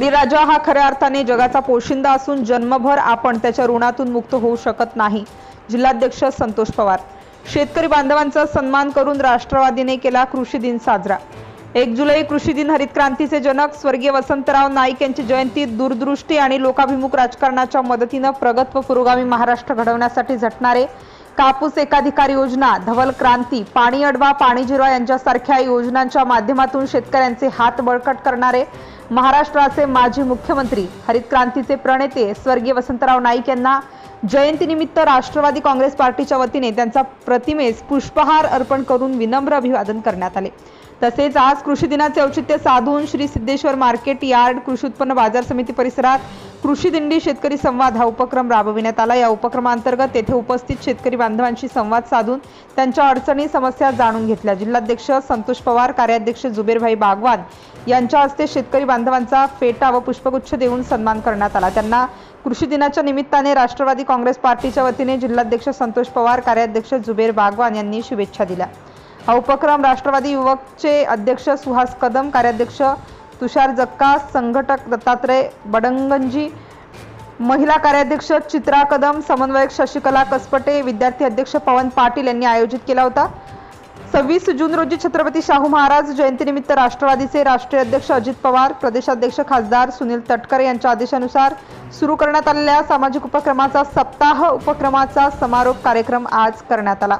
बळीराजा हा खऱ्या अर्थाने जगाचा पोशिंदा असून जन्मभर आपण त्याच्या ऋणातून मुक्त होऊ शकत नाही. जिल्हाध्यक्ष संतोष पवार. शेतकरी बांधवांचा सन्मान करून राष्ट्रवादीने केला कृषी दिन साजरा. एक जुलै कृषी दिन हरित क्रांतीचे जनक स्वर्गीय वसंतराव नाईक यांची जयंती दूरदृष्टी आणि लोकाभिमुख राजकारणाच्या मदतीनं प्रगत व पुरोगामी महाराष्ट्र घडवण्यासाठी झटणारे. कापूस एकाधिकार योजना धवल क्रांती पाणी अडवा पाणी जिरवा यांच्यासारख्या योजनांच्या माध्यमातून शेतकऱ्यांचे हात बळकट करणारे. महाराष्ट्राचे माजी मुख्यमंत्री हरित क्रांतीचे प्रणेते स्वर्गीय वसंतराव नाईक यांना जयंतीनिमित्त राष्ट्रवादी काँग्रेस पार्टीच्या वतीने त्यांचा प्रतिमेस पुष्पहार अर्पण करून विनम्र अभिवादन करण्यात आले. तसेच आज कृषी दिनाचे औचित्य साधून श्री सिद्धेश्वर मार्केट यार्ड कृषी उत्पन्न बाजार समिती परिसरात कृषी दिंडी शेतकरी संवाद हा उपक्रम राबविण्यात आला. या उपक्रमांतर्गत तेथे उपस्थित शेतकरी बांधवांशी संवाद साधून त्यांच्या अडचणी समस्या जाणून घेतल्या. जिल्हाध्यक्ष संतोष पवार कार्याध्यक्ष जुबेरभाई बागवान यांच्या हस्ते शेतकरी बांधवांचा फेटा व पुष्पगुच्छ देऊन सन्मान करण्यात आला. त्यांना कृषी दिनाच्या निमित्ताने राष्ट्रवादी काँग्रेस पार्टीच्या वतीने जिल्हाध्यक्ष संतोष पवार कार्याध्यक्ष जुबेर बागवान यांनी शुभेच्छा दिल्या. हा उपक्रम राष्ट्रवादी युवकचे अध्यक्ष सुहास कदम कार्याध्यक्ष तुषार जक्का संघटक दत्तात्रय बडंगंजी महिला कार्याध्यक्ष चित्रा कदम समन्वयक शशिकला कसपटे विद्यार्थी अध्यक्ष पवन पाटील यांनी आयोजित केला होता. सव्वीस जून रोजी छत्रपती शाहू महाराज जयंतीनिमित्त राष्ट्रवादीचे राष्ट्रीय अध्यक्ष अजित पवार प्रदेशाध्यक्ष खासदार सुनील तटकरे यांच्या आदेशानुसार सुरू करण्यात आलेल्या सामाजिक उपक्रमाचा सप्ताह उपक्रमाचा समारोप कार्यक्रम आज करण्यात आला.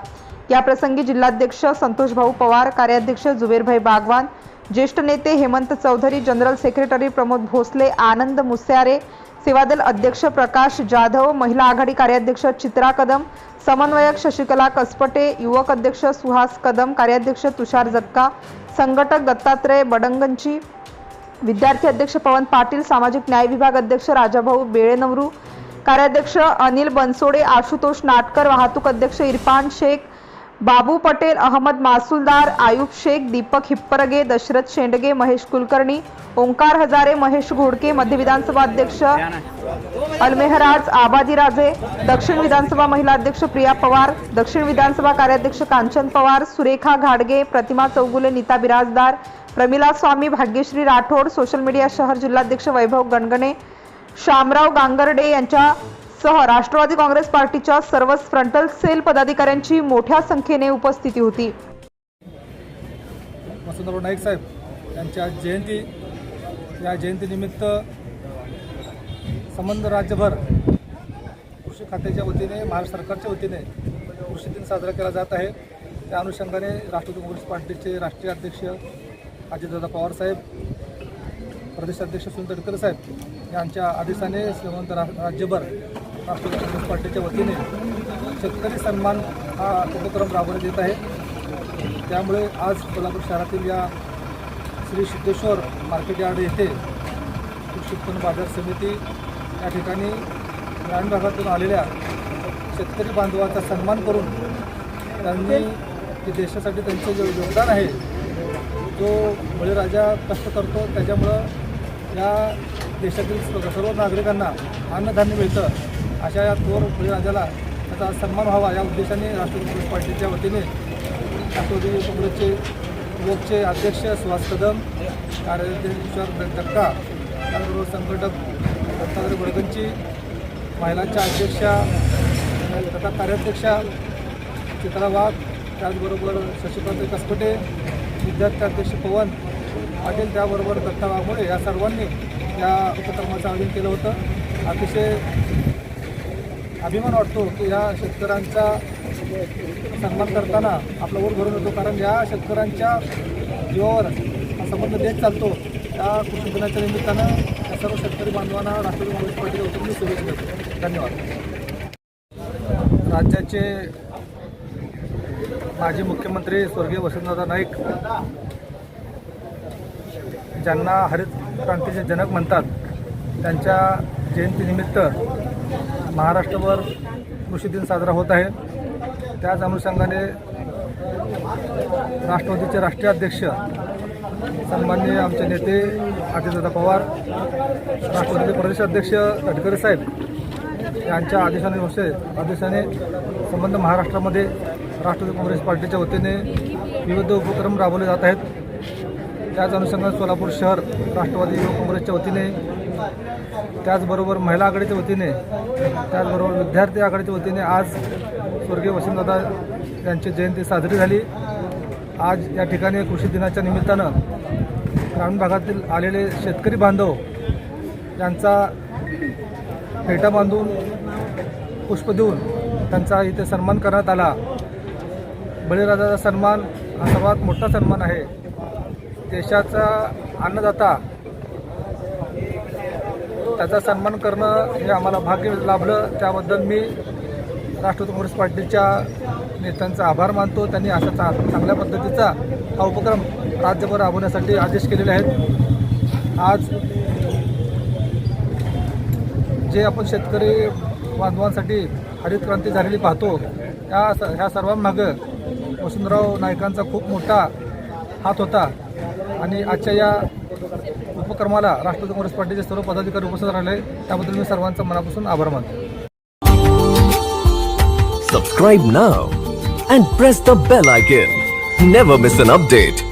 याप्रसंगी जिल्हाध्यक्ष संतोष भाऊ पवार कार्याध्यक्ष जुबेरभाई बागवान ज्येष्ठ नेते हेमंत चौधरी जनरल सेक्रेटरी प्रमोद भोसले आनंद मुस्यारे सेवादल अध्यक्ष प्रकाश जाधव महिला आघाडी कार्याध्यक्ष चित्रा कदम समन्वयक शशिकला कसपटे युवक अध्यक्ष सुहास कदम कार्याध्यक्ष तुषार जक्का संघटक दत्तात्रय बडंगंची विद्यार्थी अध्यक्ष पवन पाटील सामाजिक न्याय विभाग अध्यक्ष राजाभाऊ बेळेनवरू कार्याध्यक्ष अनिल बनसोडे आशुतोष नाटकर वाहतूक अध्यक्ष इरफान शेख बाबू पटेल अहमद मासुलदार आयुब शेख दीपक हिप्परगे दशरथ शेंडगे महेश कुलकर्णी ओंकार हजारे महेश घोडके मध्य विधानसभा अध्यक्ष अल्मेहराज आबाजीराजे दक्षिण विधानसभा महिला अध्यक्ष प्रिया पवार दक्षिण विधानसभा कार्याध्यक्ष कांचन पवार सुरेखा घाडगे प्रतिमा चौगुले नीता बिराजदार प्रमिला स्वामी भाग्यश्री राठोड सोशल मीडिया शहर जिल्हाध्यक्ष वैभव गणगणे शामराव गांगर्डे यांच्या सह राष्ट्रवादी काँग्रेस पार्टीच्या सर्वच फ्रंटल सेल पदाधिकाऱ्यांची मोठ्या संख्येने उपस्थिती होती. वसंतराव नाईक साहेब यांच्या जयंती या जयंतीनिमित्त संबंध राज्यभर कृषी खात्याच्या वतीने महाराष्ट्र सरकारच्या वतीने कृषी दिन साजरा केला जात आहे. त्या अनुषंगाने राष्ट्रवादी काँग्रेस पार्टीचे राष्ट्रीय अध्यक्ष अजितदादा पवार साहेब प्रदेशाध्यक्ष सुनील तटकरे साहेब यांच्या आदेशाने श्रीमंत रा राज्यभर राष्ट्रवादी काँग्रेस पार्टीच्या वतीने शेतकरी सन्मान हा उपक्रम राबवण्यात येत आहे. त्यामुळे आज कोल्हापूर शहरातील या श्री सिद्धेश्वर मार्केट यार्ड येथे कृषी उत्पन्न बाजार समिती या ठिकाणी ग्रामीण भागातून आलेल्या शेतकरी बांधवाचा सन्मान करून त्यांनी जे देशासाठी त्यांचं जे योगदान आहे जो बळीराजा कष्ट करतो त्याच्यामुळं या देशातील सर्व नागरिकांना अन्नधान्य मिळतं. अशा या थोर बळीराजाला त्याचा सन्मान व्हावा या उद्देशाने राष्ट्रवादी काँग्रेस पार्टीच्या वतीने राष्ट्रवादी काँग्रेसचे युवकचे अध्यक्ष सुहास कदम कार्याध्यक्ष जगता त्याचबरोबर संघटक दत्तात्रय बडगंची महिलांच्या अध्यक्षा तथा कार्याध्यक्षा चित्रा वाघ त्याचबरोबर शशिकांत कसपटे विद्यार्थी अध्यक्ष पवन पाटील त्याबरोबर दत्ता वाघमोडे या सर्वांनी या उपक्रमाचं आयोजन केलं होतं. अतिशय अभिमान वाटतो की या शेतकऱ्यांचा सन्मान करताना आपला वर भरून येतो. कारण या शेतकऱ्यांच्या जीवावर हा संबंध देत चालतो. त्या कृषी दिनाच्या निमित्तानं या सर्व शेतकरी बांधवांना राष्ट्रवादी काँग्रेस पार्टीच्या वतीने शुभेच्छा देतो. धन्यवाद. राज्याचे माजी मुख्यमंत्री स्वर्गीय वसंतदादा नाईक ज्यांना हरित क्रांतीचे जनक म्हणतात त्यांच्या जयंतीनिमित्त महाराष्ट्रभर कृषी दिन साजरा होत आहे. त्याच अनुषंगाने राष्ट्रवादीचे राष्ट्रीय अध्यक्ष सन्माननीय आमचे नेते अजितदादा पवार राष्ट्रवादीचे प्रदेशाध्यक्ष तटकरे साहेब यांच्या आदेशाने आदेशाने संबंध महाराष्ट्रामध्ये राष्ट्रवादी काँग्रेस पार्टीच्या वतीने विविध उपक्रम राबवले जात आहेत. त्याच अनुषंगाने सोलापूर शहर राष्ट्रवादी युवक काँग्रेसच्या वतीने त्याचबरोबर महिला आघाडीच्या वतीने त्याचबरोबर विद्यार्थी आघाडीच्या वतीने आज स्वर्गीय वसंतदादा यांची जयंती साजरी झाली. आज या ठिकाणी कृषी दिनाच्या निमित्तानं ग्रामीण भागातील आलेले शेतकरी बांधव यांचा फेटा बांधून पुष्प देऊन त्यांचा इथे सन्मान करण्यात आला. बळीराजाचा सन्मान हा सर्वात मोठा सन्मान आहे. देशाचा अन्नदाता त्याचा सन्मान करणं हे आम्हाला भाग्य लाभलं. त्याबद्दल मी राष्ट्रवादी काँग्रेस पार्टीच्या नेत्यांचा आभार मानतो. त्यांनी अशा चा चांगल्या पद्धतीचा हा उपक्रम राज्यभर राबवण्यासाठी आदेश केलेले आहेत. आज जे आपण शेतकरी बांधवांसाठी हरित क्रांती झालेली पाहतो त्या स ह्या सर्वांमागं वसुंधराव नायकांचा खूप मोठा हात होता. आणि आजच्या या उपक्रमाला राष्ट्रवादी काँग्रेस पार्टीचे सर्व पदाधिकारी उपस्थित राहिले. त्याबद्दल मी सर्वांचा मनापासून आभार मानतो. Subscribe now and press the bell icon never miss an update